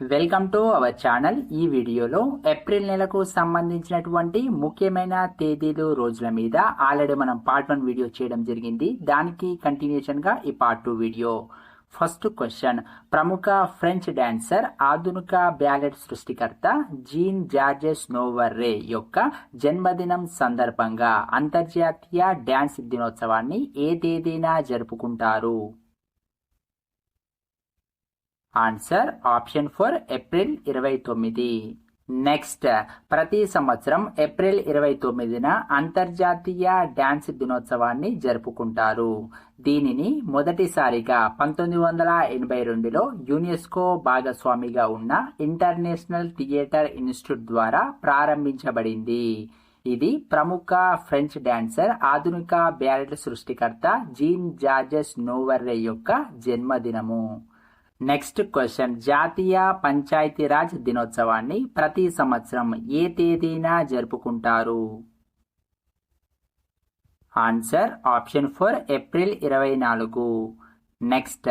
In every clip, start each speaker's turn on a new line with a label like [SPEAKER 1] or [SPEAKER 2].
[SPEAKER 1] Welcome to our channel ఈ వీడియోలో April నెలకు సంబంధించినటువంటి ముఖ్యమైన తేదీలు రోజుల మీద ఆల్రెడీ మనం పార్ట్ వన్ వీడియో చేయడం జరిగింది. దానికి కంటిన్యూషన్గా ఈ part two video first question ప్రముఖ ఫ్రెంచ్ డాన్సర్ ఆధునిక బ్యాలెట్ సృష్టికర్త జీన్ జార్జెస్ నోవర్రే యొక్క జన్మదినం సందర్భంగా అంతర్జాతీయ డాన్స్ దినోత్సవాన్ని ఏ తేదీన జరుపుకుంటారు? ఆన్సర్ ఆప్షన్ ఫోర్ ఏప్రిల్ ఇరవై తొమ్మిది నెక్స్ట్ ప్రతి సంవత్సరం ఏప్రిల్ ఇరవై తొమ్మిదిన అంతర్జాతీయ డ్యాన్స్ దినోత్సవాన్ని జరుపుకుంటారు. దీనిని మొదటిసారిగా పంతొమ్మిది వందల ఎనభై రెండులో యునెస్కో భాగస్వామిగా ఉన్న ఇంటర్నేషనల్ థియేటర్ ఇన్స్టిట్యూట్ ద్వారా ప్రారంభించబడింది. ఇది ప్రముఖ ఫ్రెంచ్ డాన్సర్ ఆధునిక బ్యారెట్ సృష్టికర్త జీన్ జార్జెస్ నోవర్రే యొక్క జన్మదినము. నెక్స్ట్ క్వశ్చన్ జాతీయ పంచాయతీరాజ్ దినోత్సవాన్ని ప్రతి సంవత్సరం ఏ తేదీన జరుపుకుంటారు? ఆన్సర్ ఆప్షన్ ఫోర్ ఏప్రిల్ ఇరవై నాలుగు. నెక్స్ట్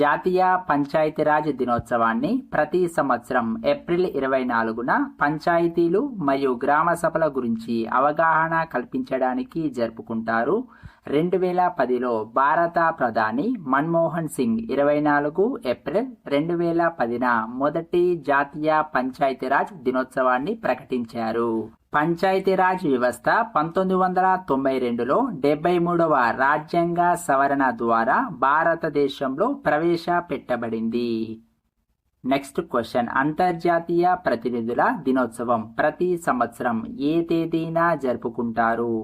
[SPEAKER 1] జాతీయ పంచాయతీరాజ్ దినోత్సవాన్ని ప్రతి సంవత్సరం ఏప్రిల్ ఇరవై నాలుగున పంచాయతీలు మరియు గ్రామ సభల గురించి అవగాహన కల్పించడానికి జరుపుకుంటారు. రెండు వేల పదిలో భారత ప్రధాని మన్మోహన్ సింగ్ ఇరవై నాలుగు ఏప్రిల్ రెండు వేల పదిన మొదటి జాతీయ పంచాయతీరాజ్ దినోత్సవాన్ని ప్రకటించారు. పంచాయతీరాజ్ వ్యవస్థ పంతొమ్మిది వందల తొంభై రెండులో డెబ్బై మూడవ రాజ్యాంగ సవరణ ద్వారా భారతదేశంలో ప్రవేశపెట్టబడింది నెక్స్ట్ క్వశ్చన్ అంతర్జాతీయ ప్రతినిధుల దినోత్సవం ప్రతి సంవత్సరం ఏ తేదీన జరుపుకుంటారు?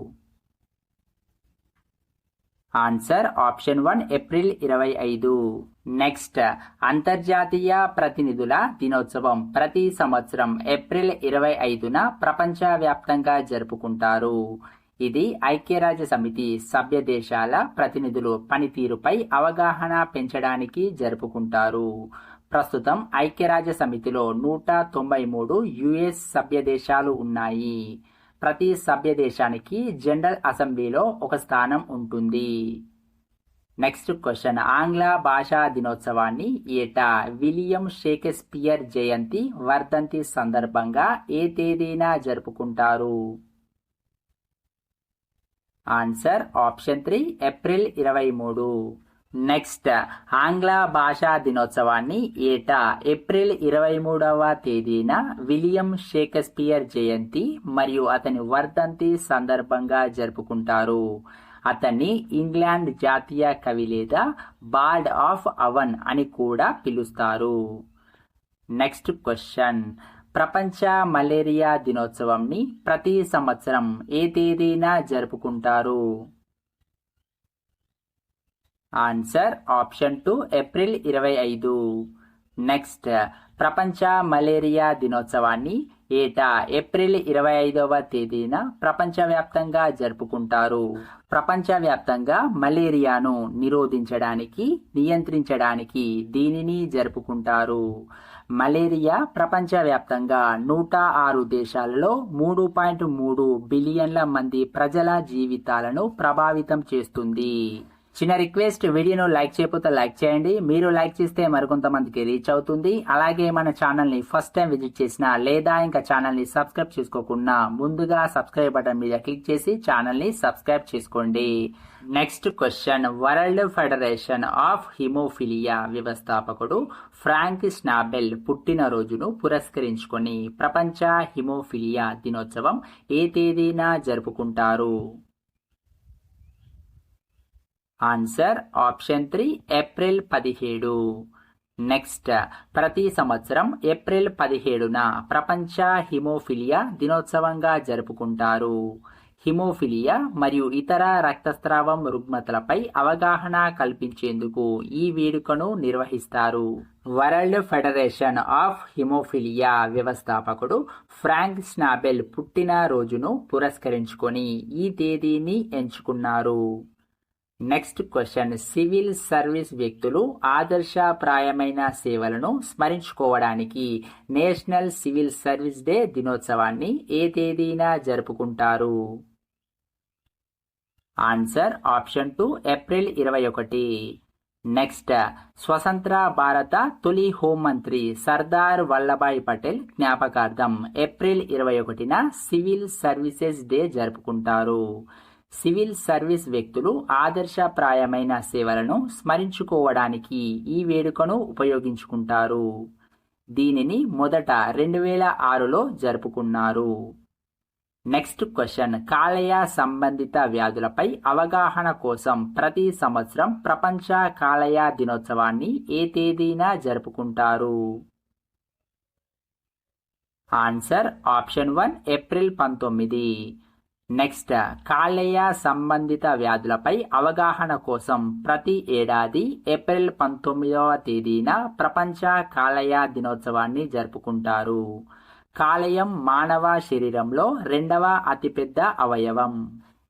[SPEAKER 1] ఆన్సర్ ఆప్షన్ వన్ ఏప్రిల్ ఇరవై ఐదు. నెక్స్ట్ అంతర్జాతీయ ప్రతినిధుల దినోత్సవం ప్రతి సంవత్సరం ఏప్రిల్ ఇరవై ఐదున ప్రపంచవ్యాప్తంగా జరుపుకుంటారు. ఇది ఐక్యరాజ్య సమితి సభ్య దేశాల ప్రతినిధులు పనితీరుపై అవగాహన పెంచడానికి జరుపుకుంటారు. ప్రస్తుతం ఐక్యరాజ్య సమితిలో నూట తొంభై మూడు యుఎస్ సభ్య దేశాలు ఉన్నాయి. ప్రతి సభ్య దేశానికి జనరల్ అసెంబ్లీలో ఒక స్థానం ఉంటుంది. Next question. ఆంగ్ల భాషా దినోత్సవాన్ని ఏటా విలియం షేక్స్పియర్ జయంతి వర్ధంతి సందర్భంగా ఏ తేదీన జరుపుకుంటారు? ఆన్సర్ ఆప్షన్ త్రీ ఏప్రిల్ ఇరవై మూడు నెక్స్ట్ ఆంగ్ల భాషా దినోత్సవాన్ని ఏటా? ఏప్రిల్ ఇరవై మూడవ తేదీన విలియం షేక్స్పియర్ జయంతి మరియు అతని వర్ధంతి సందర్భంగా జరుపుకుంటారు. అతన్ని ఇంగ్లాండ్ జాతీయ కవి లేదా బార్డ్ ఆఫ్ అవన్ అని కూడా పిలుస్తారు. నెక్స్ట్ క్వశ్చన్ ప్రపంచ మలేరియా దినోత్సవంని ప్రతి సంవత్సరం ఏ తేదీన జరుపుకుంటారు? ఆన్సర్ ఆప్షన్ టూ ఏప్రిల్ ఇరవై ఐదు. నెక్స్ట్ ప్రపంచ మలేరియా దినోత్సవాన్ని ఏటా ఏప్రిల్ ఇరవై ఐదవ తేదీన ప్రపంచవ్యాప్తంగా జరుపుకుంటారు. ప్రపంచవ్యాప్తంగా మలేరియాను నిరోధించడానికి నియంత్రించడానికి దీనిని జరుపుకుంటారు. మలేరియా ప్రపంచవ్యాప్తంగా నూట ఆరు దేశాలలో మూడు పాయింట్ మూడు బిలియన్ల మంది ప్రజల జీవితాలను ప్రభావితం చేస్తుంది. చిన్న రిక్వెస్ట్ వీడియోను లైక్ చేయకపోతే లైక్ చేయండి. మీరు లైక్ చేస్తే మరికొంతమందికి రీచ్ అవుతుంది. అలాగే మన ఛానల్ని ఫస్ట్ టైం విజిట్ చేసినా లేదా ఇంకా ఛానల్ని సబ్స్క్రైబ్ చేసుకోకుండా ముందుగా సబ్స్క్రైబ్ బటన్ మీద క్లిక్ చేసి ఛానల్ని సబ్స్క్రైబ్ చేసుకోండి. Next question World Federation of Hemophilia వ్యవస్థాపకుడు ఫ్రాంక్ స్నాబెల్ పుట్టినరోజును పురస్కరించుకొని ప్రపంచ హిమోఫిలియా దినోత్సవం ఏ తేదీన జరుపుకుంటారు? ఆన్సర్ ఆప్షన్ త్రీ ఏప్రిల్ పదిహేడు. నెక్స్ట్ ప్రతి సంవత్సరం ఏప్రిల్ పదిహేడున ప్రపంచ హిమోఫిలియా దినోత్సవంగా జరుపుకుంటారు. హిమోఫిలియా మరియు ఇతర రక్తస్రావం రుగ్మతలపై అవగాహన కల్పించేందుకు ఈ వేడుకను నిర్వహిస్తారు. వరల్డ్ ఫెడరేషన్ ఆఫ్ హిమోఫిలియా వ్యవస్థాపకుడు ఫ్రాంక్ స్నాబెల్ పుట్టిన రోజును పురస్కరించుకొని ఈ తేదీని ఎంచుకున్నారు. నెక్స్ట్ క్వశ్చన్ సివిల్ సర్వీస్ వ్యక్తులు ఆదర్శప్రాయమైన సేవలను స్మరించుకోవడానికి నేషనల్ సివిల్ సర్వీస్ డే దినోత్సవాన్ని ఏ తేదీన జరుపుకుంటారు? ఆన్సర్ ఆప్షన్ టూ ఏప్రిల్ ఇరవై ఒకటి. నెక్స్ట్ స్వతంత్ర భారత తొలి హోంమంత్రి సర్దార్ వల్లభాయ్ పటేల్ జ్ఞాపకార్థం ఏప్రిల్ ఇరవై ఒకటిన సివిల్ సర్వీసెస్ డే జరుపుకుంటారు. సివిల్ సర్వీస్ వ్యక్తులు ఆదర్శప్రాయమైన సేవలను స్మరించుకోవడానికి ఈ వేడుకను ఉపయోగించుకుంటారు. దీనిని మొదట రెండు వేల ఆరులో జరుపుకున్నారు. Next question. కాలేయ సంబంధిత వ్యాధులపై అవగాహన కోసం ప్రతి సంవత్సరం ప్రపంచ కాలేయ దినోత్సవాన్ని ఏ తేదీన జరుపుకుంటారు? ఆన్సర్ ఆప్షన్ వన్ ఏప్రిల్ పంతొమ్మిది. నెక్స్ట్ కాలేయ సంబంధిత వ్యాధులపై అవగాహన కోసం ప్రతి ఏడాది ఏప్రిల్ పంతొమ్మిదవ తేదీన ప్రపంచ కాలేయ దినోత్సవాన్ని జరుపుకుంటారు. కాలేయం మానవ శరీరంలో రెండవ అతిపెద్ద అవయవం.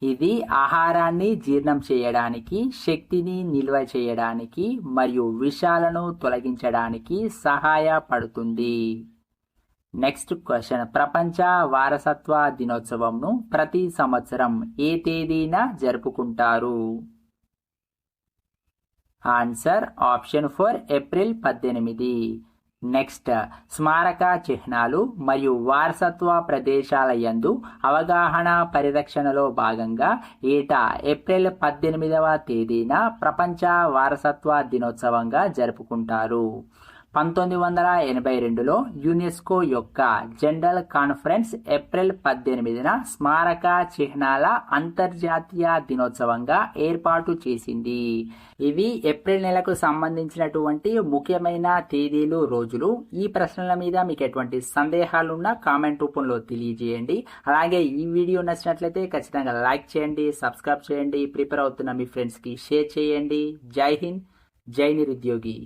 [SPEAKER 1] ఇది ఆహారాన్ని జీర్ణం చేయడానికి శక్తిని నిల్వ చేయడానికి మరియు విషాలను తొలగించడానికి సహాయపడుతుంది. నెక్స్ట్ క్వశ్చన్ ప్రపంచ వారసత్వ దినోత్సవంను ప్రతి సంవత్సరం ఏ తేదీన జరుపుకుంటారు? ఆన్సర్ ఆప్షన్ ఫోర్ ఏప్రిల్ పద్దెనిమిది. నెక్స్ట్ స్మారక చిహ్నాలు మరియు వారసత్వ ప్రదేశాల యందు అవగాహన పరిరక్షణలో భాగంగా ఏటా ఏప్రిల్ పద్దెనిమిదవ తేదీన ప్రపంచ వారసత్వ దినోత్సవంగా జరుపుకుంటారు? పంతొమ్మిది వందల ఎనభై రెండులో యునెస్కో యొక్క జనరల్ కాన్ఫరెన్స్ ఏప్రిల్ పద్దెనిమిదిన స్మారక చిహ్నాల అంతర్జాతీయ దినోత్సవంగా ఏర్పాటు చేసింది. ఇవి ఏప్రిల్ నెలకు సంబంధించినటువంటి ముఖ్యమైన తేదీలు రోజులు. ఈ ప్రశ్నల మీద మీకు ఎటువంటి సందేహాలున్నా కామెంట్ రూపంలో తెలియజేయండి. అలాగే ఈ వీడియో నచ్చినట్లయితే ఖచ్చితంగా లైక్ చేయండి సబ్స్క్రైబ్ చేయండి ప్రిపేర్ అవుతున్న మీ ఫ్రెండ్స్కి షేర్ చేయండి. జై హింద్ జై నిరుద్యోగి.